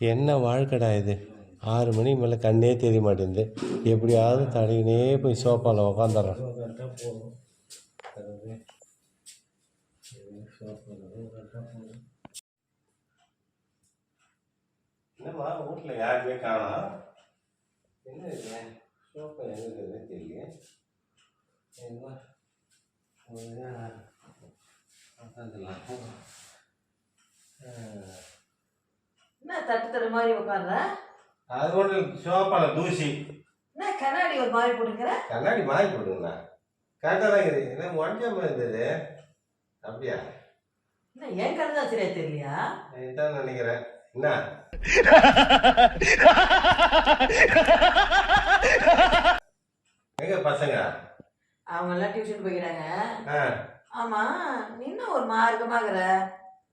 என்ன வாழ்க்கடா இது? ஆறு மணி மேலே கண்ணே தெரிய மாட்டேங்குது. எப்படியாவது தடவினே போய் சோஃபாவில் உக்காந்துடுறேன். என்னம்மா வீட்டில் யாருமே காணோம்? என்ன இது? சோஃபா எங்கே தெரியல என்ன உட்காந்துலாம் என்ன தட்டு தட்டு மாதிரி உட்கார்ற? அது ஒன்றும் சோப்பாவில் தூசி. என்ன கண்ணாடி ஒரு மாதிரி போட்டுக்கிற கண்ணாடி மாறி போட்டுங்களா கரெக்டாக தான் இருக்குது. என்ன உடஞ்சாம இருந்தது. அப்படியா? என்ன என் கண்ணு தான் சரியா தெரியலையா நான் தான் நினைக்கிறேன். என்ன? எங்க பசங்க? அவங்க எல்லாம் டியூஷன் போய்க்கிறாங்க. ஆ. ஆமா நீ என்ன ஒரு மார்க்கமாகற?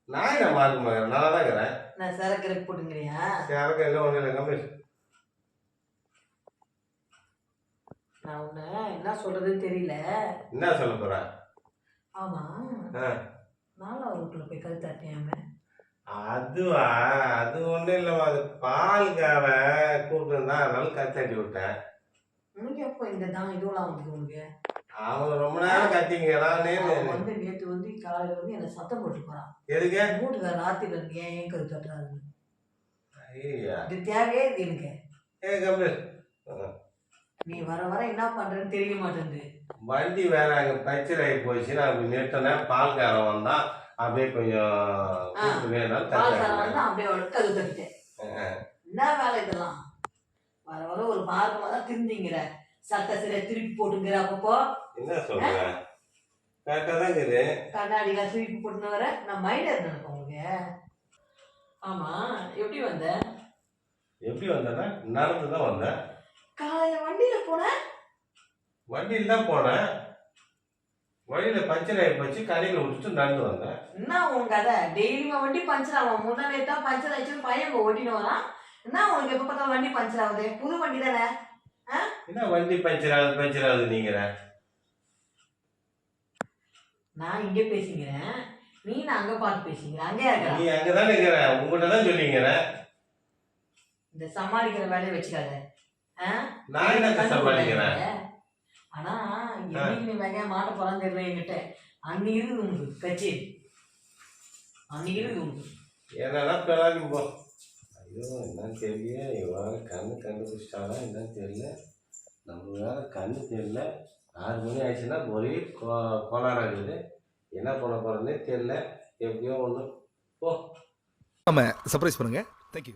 நான் என்ன மார்க் நல்லா தான் இருக்கிறேன். நான் சரக்கு போட்டுங்கிறியா? யாருக்கும் எல்லாம் ஒன்றும் இல்லை கம்மி நான் உன்னை என்ன சொல்றதுன்னு தெரியல. என்ன சொல்ல போகிறேன் ஆமா. நாலாவது வீட்டுல போய் கல் தட்டியாம அதுவா? அது ஒன்றும் இல்லைம்மா. அது பால்கார கூப்பிட்டுருந்தா அதனால கத்தாட்டி விட்டேன். உனக்கு எப்போ இந்த தான் இதுவெல்லாம் வந்து உனக்கு? அவங்க ரொம்ப நேரம் கத்திங்கிறானே அவன் வந்து நேத்து வந்து காலையில வந்து என்ன சத்தம் போட்டு போறான். எதுக்கு? வீட்டுக்கார இருந்து ஏன் ஏன் கல் தட்டுறாரு? ஐயா. இது தேவையே இது எனக்கு. ஏ கம்மி நீ வர வர என்ன பண்றேன்னு தெரிய மாட்டேங்குது. வண்டி வேற அங்கே பஞ்சர் ஆகி போச்சு நான் அப்படி நிறுத்தினேன் பால்காரன் வந்தான். அப்படியே கொஞ்சம் வேணாலும் பால்காரன் வந்து அப்படியே கல் தட்டிட்டேன். என்ன வேலை இதெல்லாம்? வர வர ஒரு மார்க்கமா தான் திருந்திங்கிற. சட்டை சில திருப்பி போட்டுங்கிற அப்பப்போ. என்ன சொல்ற? கரெக்டாக தான் இருக்குது கண்ணாடிலாம் திருப்பி போட்டுன்னு வர? நான் மைனர் நினைப்பேன் உங்களுக்கு ஆமா எப்படி வந்த? எப்படி வந்தேன்னா நடந்து தான் வந்தேன். காலையில வண்டியில போன? வண்டியில் தான் போனேன். வழியில் பஞ்சர் ஆகி போச்சு கடையில் விட்டுட்டு நடந்து வந்தேன். என்ன உன் கதை? டெய்லியுமே வண்டி பஞ்சர் ஆகும். முதல் நேத்தா பஞ்சர் ஆயிடுச்சுன்னு பையன் ஓட்டின்னு வரான். என்ன உனக்கு எப்ப பார்த்தா வண்டி பஞ்சர் ஆகுது? புது வண்டி தானே? என்ன வண்டி பஞ்சர் ஆகுது பஞ்சர் ஆகுது நீங்கிற? நான் இங்க பேசிக்கிறேன். நீ நான் அங்க பார்த்து பேசிக்கிற அங்கே இருக்கிற நீ அங்கே தான் இருக்கிற. உங்கள்கிட்ட தான் சொல்லிங்கிற இந்த சமாளிக்கிற வேலையை வச்சுக்காத? நான் என்னத்த சமாளிக்கிறேன்? ஆனா என்னைக்கு நீ வெங்காய மாட்ட போறான்னு தெரியல என்கிட்ட. அன்னைக்கு இருக்குது உனக்கு. கட்சி. அன்னைக்கு இருக்குது உனக்கு. என்னன்னா பிறகு போ. ஐயோ என்னன்னு தெரியல இவ்வளோ கண்ணு கண்டுபிடிச்சிட்டானா என்னன்னு தெரியல. நம்ம வேற கண்ணு தெரியல. ஆறு மணி ஆயிடுச்சுன்னா ஒரே கோ கோளாறாகுது என்ன பண்ண போகிறேன்னே தெரியல. எப்படியோ ஒன்று போ. சர்ப்ரைஸ் பண்ணுங்கள் தேங்க்யூ